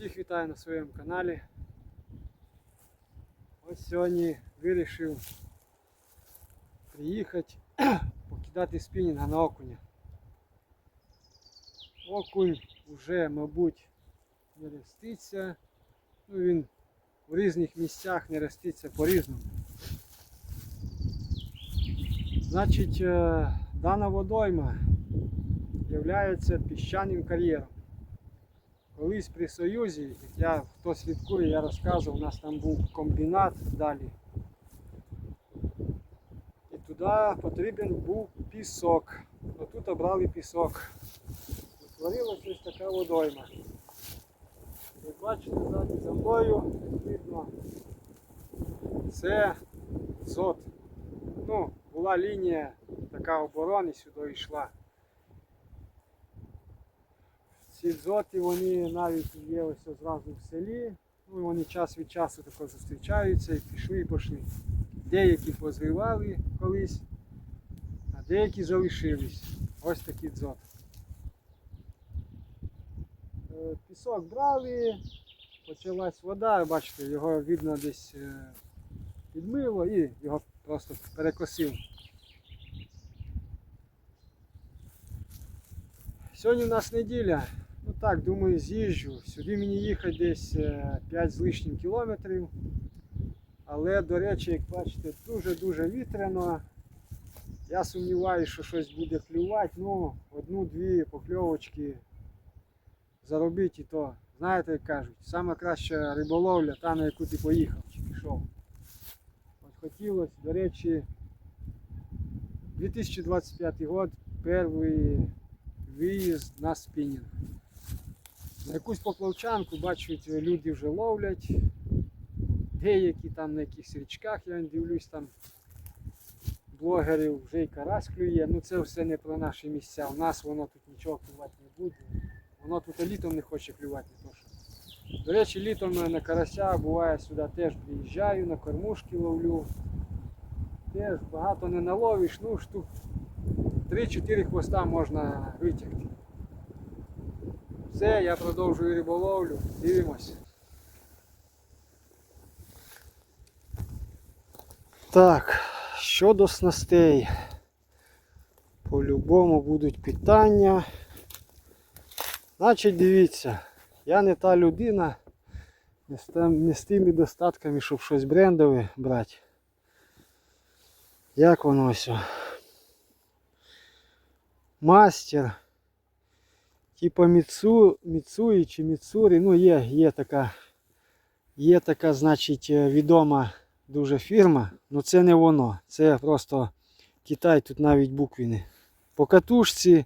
Всіх вітаю на своєму каналі. Ось сьогодні вирішив приїхати покидати спінінга на окуня. Окунь вже, мабуть, не роститься. Ну, він в різних місцях не роститься по-різному. Значить, е, дана водойма є піщаним кар'єром. Колись при Союзі, я хто слідкує, я розказував, у нас там був комбінат далі. І туди потрібен був пісок. Отут обрали пісок. Утворилася ось така водойма. Як бачите, ззаді за мною видно, це зот. Ну, була лінія така оборони сюди йшла. Ці дзоти вони навіть є ось зразу в селі. Ну, вони час від часу тако зустрічаються і пішли і пішли. Деякі позривали колись, а деякі залишились. Ось такі дзот. Е, Пісок брали, почалась вода, бачите, його видно десь е, підмило і його просто перекосив. Сьогодні у нас неділя. Так, думаю, з'їжджу. Сюди мені їхати десь е, 5 з лишнім кілометрів. Але, до речі, як бачите, дуже-дуже вітряно. Я сумніваюся, що щось буде клювати. Ну, одну-дві покльовочки заробити і то. Знаєте, як кажуть, сама краща риболовля та, на яку ти поїхав чи пішов. От хотілося, до речі, 2025 год, перший виїзд на спінінг. На якусь поплавчанку, бачу, люди вже ловлять. Деякі там на якихось річках, я дивлюсь, там блогерів вже і карась клює. Ну це все не про наші місця. У нас воно тут нічого клювати не буде. Воно тут літом не хоче клювати. Не. До речі, літом на карася буває сюди теж приїжджаю, на кормушки ловлю. Теж багато не наловиш, ну штук 3-4 хвоста можна витягти. Все, я продовжую риболовлю. Дивимось. Так, щодо снастей. По-любому будуть питання. Значить, дивіться, я не та людина, не з, тим, не з тими достатками, щоб щось брендове брати. Як воно ось? Мастер. Типа Міцу, Міцуї чи Міцурі. Ну є, є така, є така, значить, е, відома дуже фірма. Ну це не воно. Це просто Китай, тут навіть буквіни. По катушці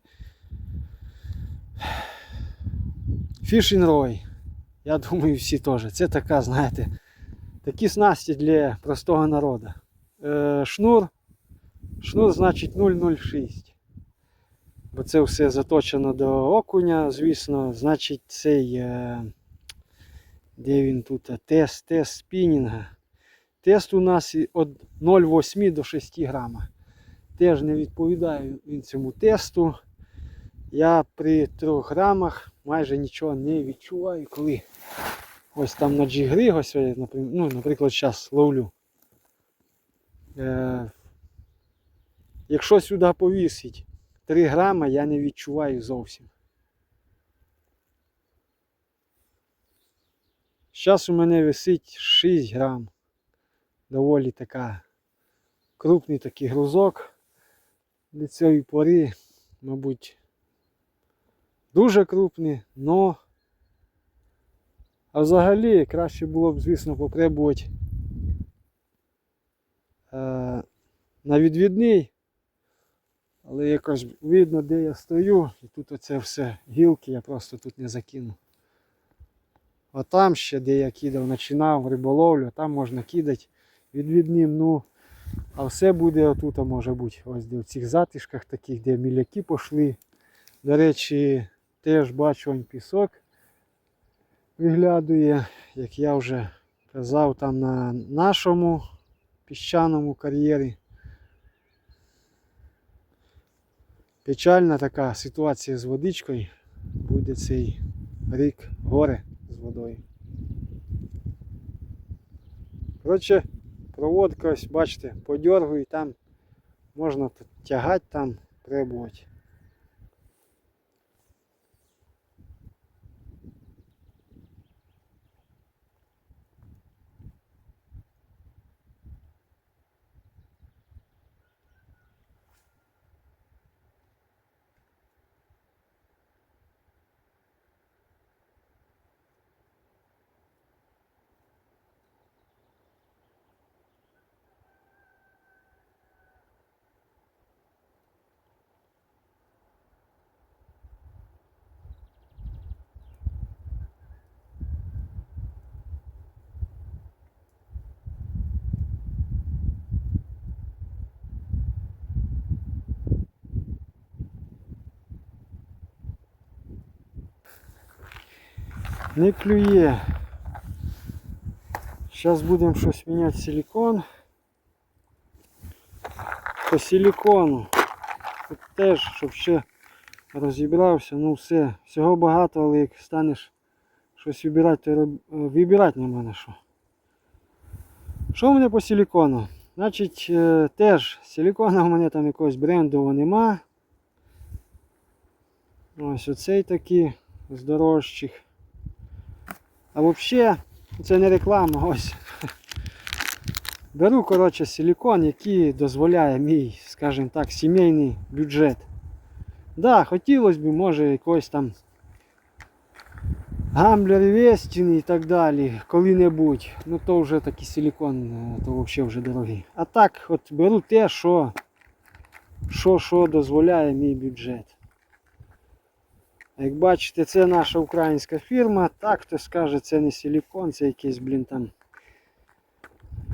Roy. Я думаю, всі теж. Це така, знаєте, такі снасті для простого народу. Е, шнур. Шнур значить 006. Бо це все заточено до окуня, звісно, значить цей, е, де він тут, е, тест, тест спінінга. Тест у нас від 0,8 до 6 грама. Теж не відповідає він цьому тесту. Я при 3 грамах майже нічого не відчуваю, коли ось там на джигри, ось, ну, наприклад, зараз ловлю. Е, якщо сюди повісить 3 грама, я не відчуваю зовсім. Зараз у мене висить 6 грам. Доволі така крупний такий грузок. Для цієї пори, мабуть, дуже крупний, но а взагалі краще було б, звісно, попробувати е, на відвідний, але якось видно, де я стою, і тут оце все гілки, я просто тут не закину. А там ще, де я кидав, починав риболовлю, там можна кидати відвідним, ну, а все буде отут, може бути, ось де в цих затишках таких, де міляки пішли. До речі, теж бачу он пісок виглядує, як я вже казав, там на нашому піщаному кар'єрі. Печальна така ситуація з водичкою. Буде цей рік горе з водою. Коротше, проводка ось, бачите, подергую, там можна тягати, там пробувати. Не клює. Зараз будемо щось міняти силикон. По силикону. Тут теж, щоб ще розібрався, ну все, всього багато, але як станеш щось вибирати, то е, вибирати нема на що. Що в мене по силикону? Значить, е, теж силикона у мене там якогось брендового нема. Ось оцей такий з дорожчих. А взагалі, це не реклама, ось. Беру, коротше, силикон, який дозволяє мій, скажімо так, сімейний бюджет. Да, хотілося б, може, якось там гамблер Вестін і так далі, коли-небудь. Ну то вже такий силикон, е, то взагалі вже дорогий. А так, от беру те, що, що, що дозволяє мій бюджет. Як бачите, це наша українська фірма. Так хто скаже, це не силикон, це якийсь, блін, там.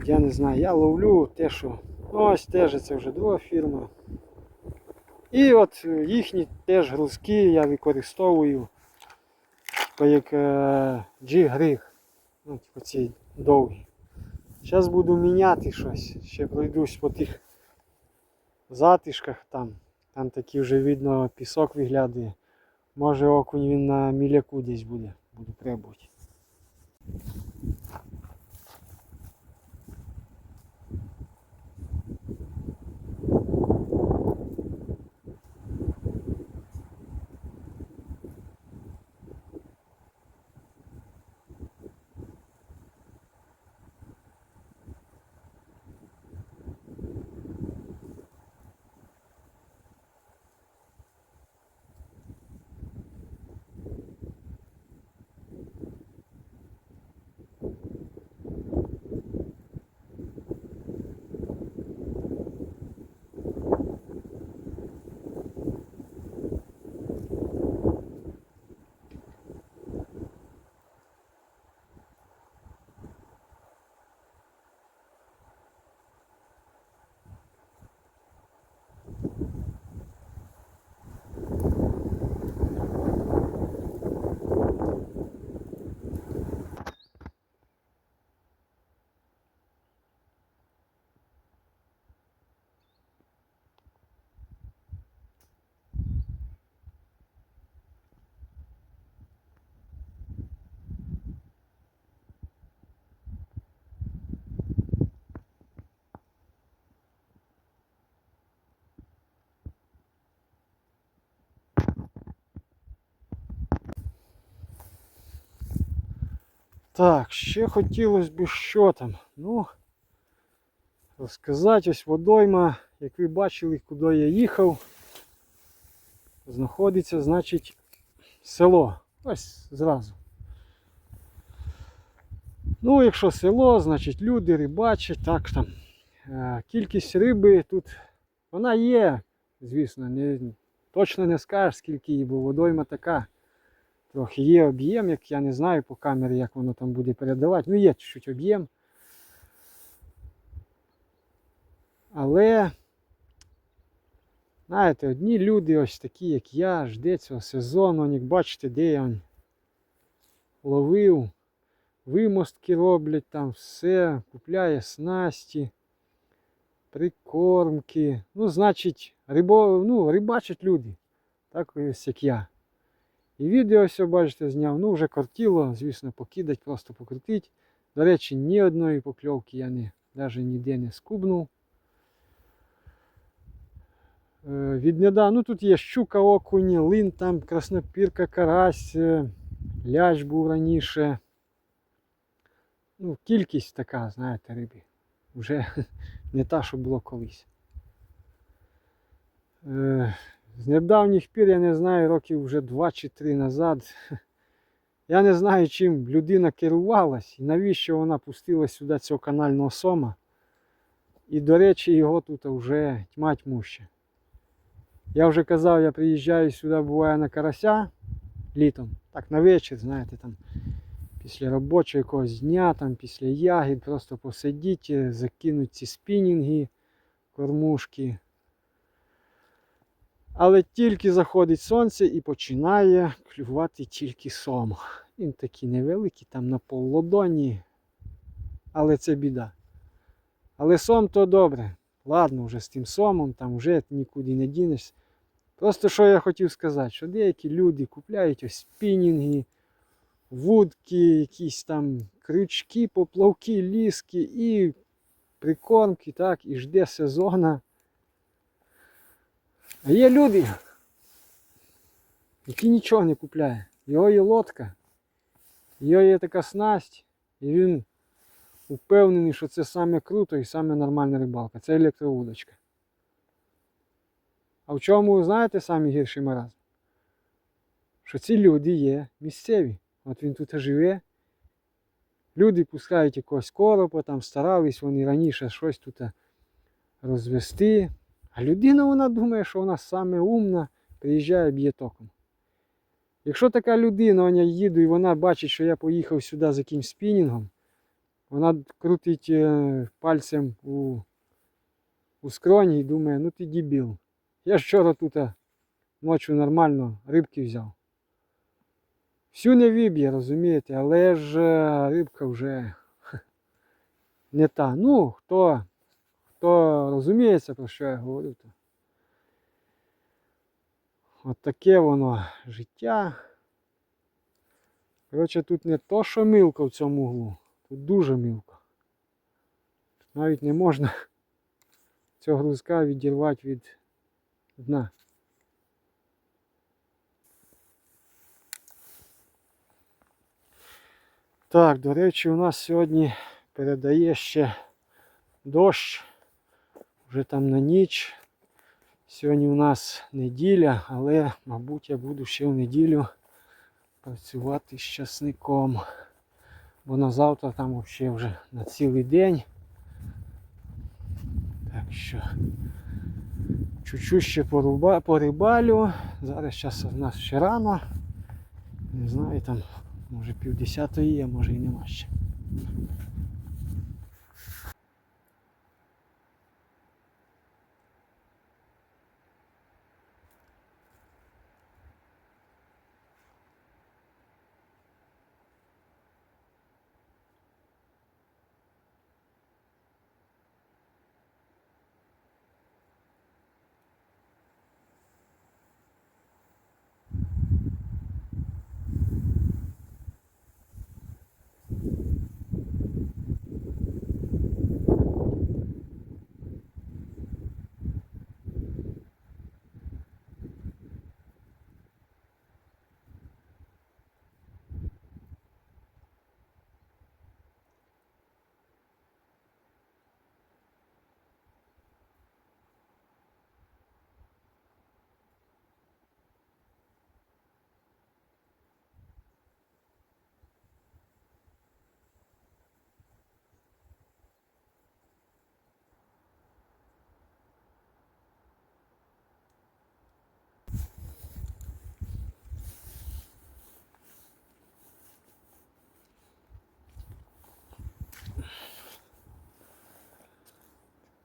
Я не знаю, я ловлю те, що. Ось теж це вже друга фірма. І от е, їхні теж грузки я використовую як е, G-григ. Ну, типу ці довгі. Зараз буду міняти щось. Ще пройдусь по тих затишках там. Там такий вже видно пісок виглядає. Може окунь він на міляку десь буде. Буду пробувати. Так, ще хотілося б що там. Ну, розказати ось водойма, як ви бачили, куди я їхав. Знаходиться, значить, село. Ось зразу. Ну, якщо село, значить люди рибачать, так там. Е, Кількість риби тут вона є, звісно, не, точно не скажеш, скільки її, бо водойма така. Трохи є об'єм, як я не знаю по камері, як воно там буде передавати. Ну, є чуть-чуть об'єм. Але, знаєте, одні люди ось такі, як я, жде цього сезону, як бачите, де я ловив, вимостки роблять там, все, купляє снасті, прикормки. Ну, значить, рибо, ну, рибачать люди, так ось як я. І відео все, бачите, зняв. Ну, вже кортіло, звісно, покидать, просто покрутить. До речі, ні одної покльовки я не, навіть ніде не скубнув. Е, Віднеда, ну тут є щука, окунь, лин, там краснопірка, карась, е, лящ був раніше. Ну, кількість така, знаєте, риби. Вже не та, що було колись. Е, З недавніх пір, я не знаю, років вже 2 чи 3 назад. Я не знаю, чим людина керувалась і навіщо вона пустила сюди цього канального сома. І, до речі, його тут вже тьма тьмуща. Я вже казав, я приїжджаю сюди, буває на карася літом. Так, на вечір, знаєте, там після робочого якогось дня, там після ягід, просто посидіть, закинуть ці спінінги, кормушки. Але тільки заходить сонце і починає клювати тільки сом. Він такий невеликий, там на полладоні, але це біда. Але сом то добре. Ладно, вже з тим сомом, там вже нікуди не дінешся. Просто що я хотів сказати, що деякі люди купляють ось спінінги, вудки, якісь там крючки, поплавки, ліски і прикормки, так, і жде сезона. А є люди, які нічого не купляють. Його є лодка, його є така снасть, і він упевнений, що це саме круто і саме нормальна рибалка. Це електровудочка. А в чому, знаєте, самі гірший маразм? Що ці люди є місцеві. От він тут живе. Люди пускають якогось коропа, там старались вони раніше щось тут розвести. Людина вона думає, що вона саме умна, приїжджає б'є током. Якщо така людина, вона їду і вона бачить, що я поїхав сюди з якимсь спінінгом, вона крутить е, пальцем у, у скроні і думає, ну ти дебіл. Я ж вчора тут е, ночі нормально рибки взяв. Всю не виб'є, розумієте, але ж е, рибка вже не та. Ну, хто, хто розуміється, про що я говорю, то от таке воно життя. Коротше, тут не то, що мілко в цьому углу, тут дуже мілко. Навіть не можна цього грузка відірвати від дна. Так, до речі, у нас сьогодні передає ще дощ. Вже там на ніч. Сьогодні у нас неділя, але, мабуть, я буду ще в неділю працювати з часником. Бо на завтра там взагалі вже на цілий день. Так що чуть-чуть ще порибалю. Зараз зараз у нас ще рано. Не знаю, там може пів десятої є, може і нема ще.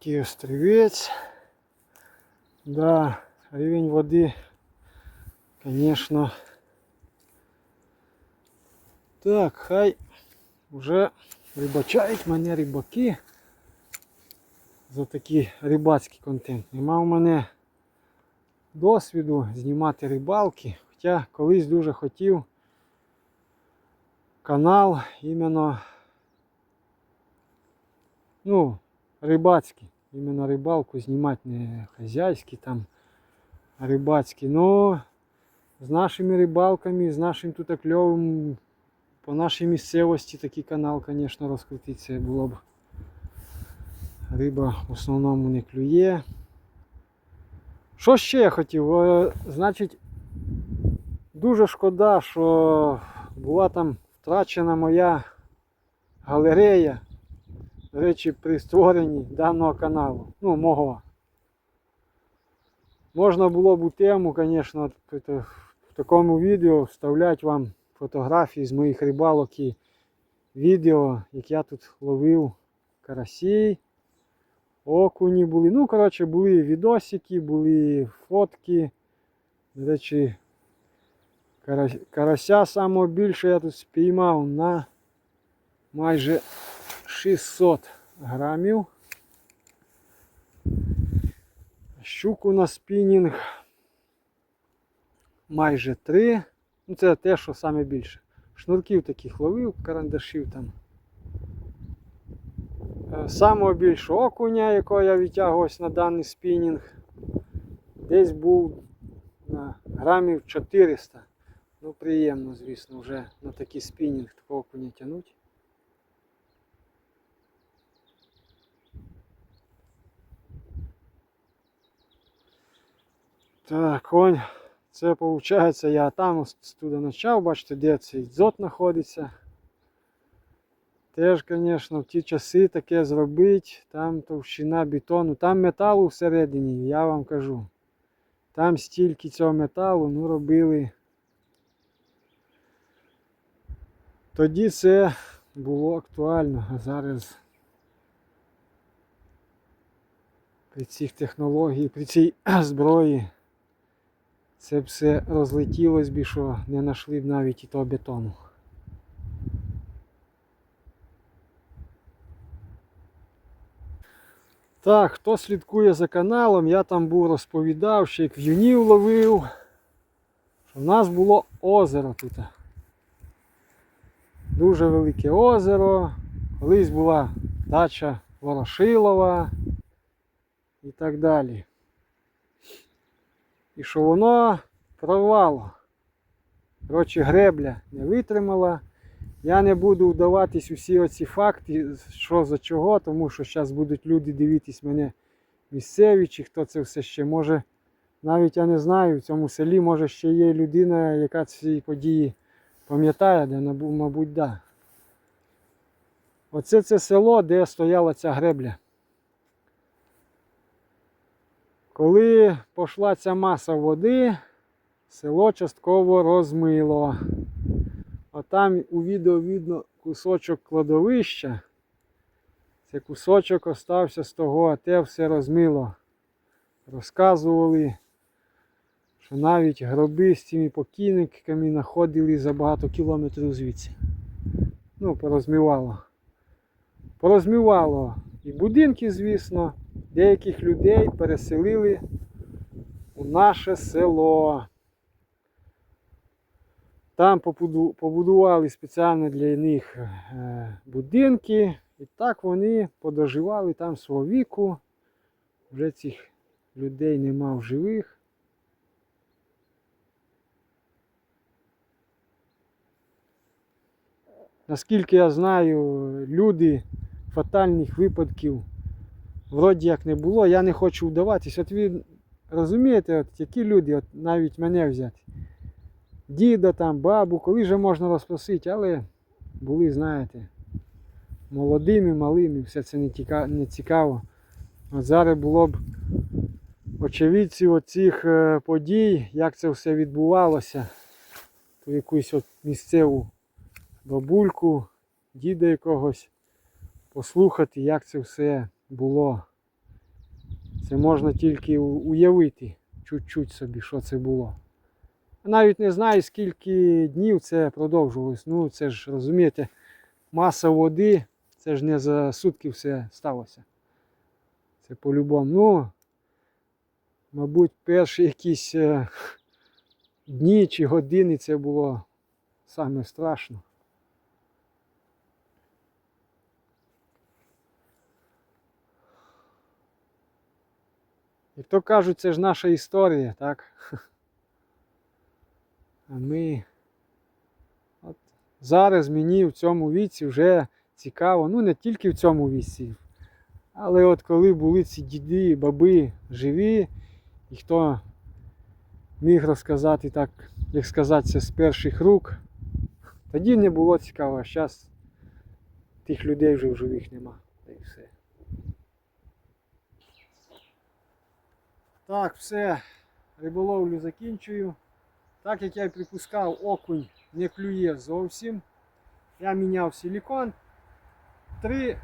Такий острівець. Да, рівень води, конечно. Так, хай вже рибачають мене рибаки за такий рибацький контент. Нема у мене досвіду знімати рибалки. Хоча колись дуже хотів канал іменно ну, рибацький. Іменно рибалку знімати не хазяйський там, а рибацький. Ну, з нашими рибалками, з нашим тут кльовим, по нашій місцевості такий канал, звісно, розкрутиться було б. Риба в основному не клює. Що ще я хотів? Е, Значить, дуже шкода, що була там втрачена моя галерея. Речі, при створенні даного каналу. Ну, мого. Можна було б у тему, звісно, в такому відео вставляти вам фотографії з моїх рибалок і відео, як я тут ловив карасей, окуні були. Ну, коротше, були відосики, були фотки. До речі, карася самого більше я тут спіймав на майже 600 грамів. Щуку на спінінг майже 3. Ну, це те, що саме більше. Шнурків таких ловив, карандашів там. Е, Самого більшого окуня, якого я відтягувався на даний спінінг, десь був на грамів 400. Ну, приємно, звісно, вже на такий спінінг такого окуня тягнути. Так, онь. Це виходить, я там туди почав, бачите, де цей дзот знаходиться. Теж, звісно, в ті часи таке зробити, там товщина бетону, там металу всередині, я вам кажу. Там стільки цього металу, ну робили. Тоді це було актуально, а зараз при цих технологіях, при цій зброї це все розлетілось би, що не знайшли б навіть і того бетону. Так, хто слідкує за каналом, я там був розповідав, що як в'юнів ловив, що в нас було озеро тут. Дуже велике озеро. Колись була дача Ворошилова і так далі. І що воно прорвало. Коротше, гребля не витримала. Я не буду вдаватись у всі оці факти, що за чого, тому що зараз будуть люди дивитись мене місцеві, чи хто це все ще може. Навіть я не знаю, в цьому селі може ще є людина, яка ці події пам'ятає, де, мабуть, да. Оце це село, де стояла ця гребля. Коли пішла ця маса води, село частково розмило. А там у відео видно кусочок кладовища. Це кусочок остався з того, а те все розмило. Розказували, що навіть гроби з цими покійниками знаходили за багато кілометрів звідси. Ну, порозмивало. Порозмивало і будинки, звісно, деяких людей переселили у наше село. Там побудували спеціально для них е, будинки. І так вони подоживали там свого віку. Вже цих людей нема в живих. Наскільки я знаю, люди фатальних випадків вроді як не було, я не хочу вдаватись. От ви розумієте, от які люди, от навіть мене взяти. Діда там, бабу, коли же можна розпросити, але були, знаєте, молодими, малими, все це не цікаво. От зараз було б очевидців оцих е, подій, як це все відбувалося, то якусь от місцеву бабульку, діда якогось послухати, як це все було. Це можна тільки уявити чуть-чуть собі, що це було. Навіть не знаю, скільки днів це продовжувалось. Ну, це ж розумієте, маса води, це ж не за сутки все сталося. Це по-любому. Ну, мабуть, перші якісь е, дні чи години це було саме страшно. Як то кажуть, це ж наша історія, так? А ми от зараз мені в цьому віці вже цікаво, ну не тільки в цьому віці, але от коли були ці діди, баби живі, і хто міг розказати так, як сказати, з перших рук, тоді не було цікаво, а зараз тих людей вже в живих нема. Та й все. Так, все, риболовлю закінчую. Так як я й припускав, окунь не клює зовсім. Я міняв силікон. Три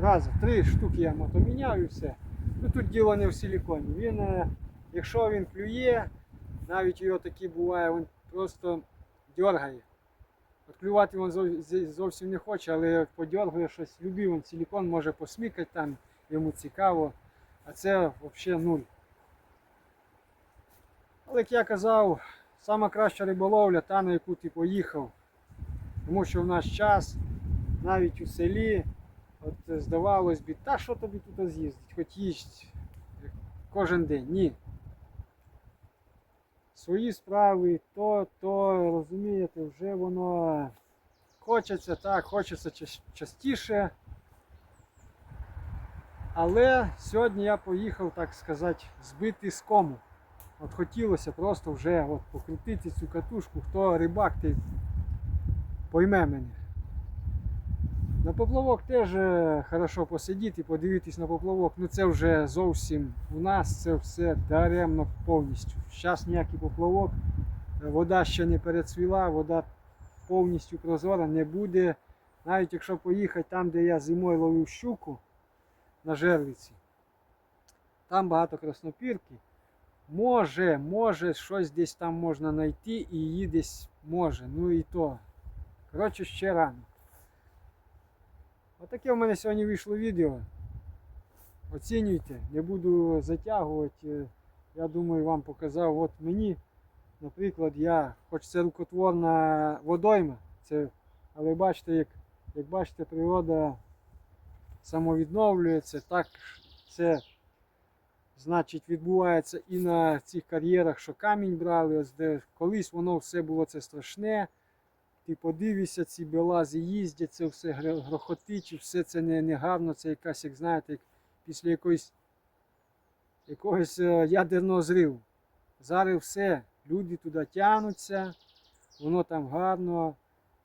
рази, три штуки я мотоміняв і все. Ну тут діло не в силіконі. Він, е, якщо він клює, навіть його такі буває, він просто дергає. От клювати він зовсім не хоче, але подергує щось, любив він силікон, може посмикати там, йому цікаво. А це взагалі нуль. Але як я казав, сама краща риболовля та, на яку ти поїхав. Тому що в наш час, навіть у селі, от здавалось би, та що тобі тут з'їздить, хоч їсть кожен день. Ні. Свої справи, то, то, розумієте, вже воно хочеться так, хочеться частіше. Але сьогодні я поїхав, так сказати, збити з кому. От хотілося просто вже от покрутити цю катушку, хто рибак, ти пойме мене. На поплавок теж е, хорошо посидіти, подивитись на поплавок. Ну це вже зовсім у нас це все даремно повністю. Зараз ніякий поплавок, е, вода ще не перецвіла, вода повністю прозора не буде. Навіть якщо поїхати там, де я зимою ловив щуку на жерлиці, там багато краснопірки. Може, може, щось десь там можна знайти і її десь може. Ну і то. Коротше, ще рано. Отаке в мене сьогодні вийшло відео. Оцінюйте, не буду затягувати. Я думаю, вам показав. От мені, наприклад, я, хоч це рукотворна водойма, це, але бачите, як, як бачите, природа самовідновлюється, так це значить, відбувається і на цих кар'єрах, що камінь брали, ось де колись воно все було це страшне. Ти подивишся, ці белази їздять, це все грохотить, і все це не, не гарно, це якась, як знаєте, як після якоїсь, якогось е, ядерного зриву. Зараз все, люди туди тягнуться, воно там гарно,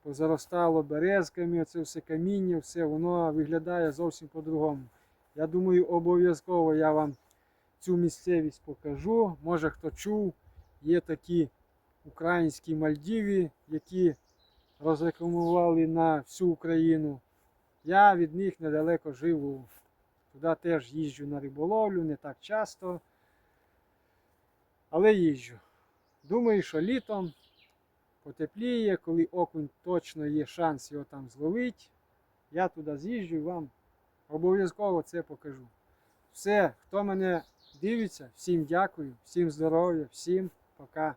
позаростало березками, це все каміння, все, воно виглядає зовсім по-другому. Я думаю, обов'язково я вам цю місцевість покажу. Може хто чув, є такі українські Мальдіви, які розрекламували на всю Україну. Я від них недалеко живу. Туди теж їжджу на риболовлю, не так часто. Але їжджу. Думаю, що літом потепліє, коли окунь точно є шанс його там зловити. Я туди з'їжджу і вам обов'язково це покажу. Все, хто мене дивиться, всім дякую, всім здоров'я, всім пока.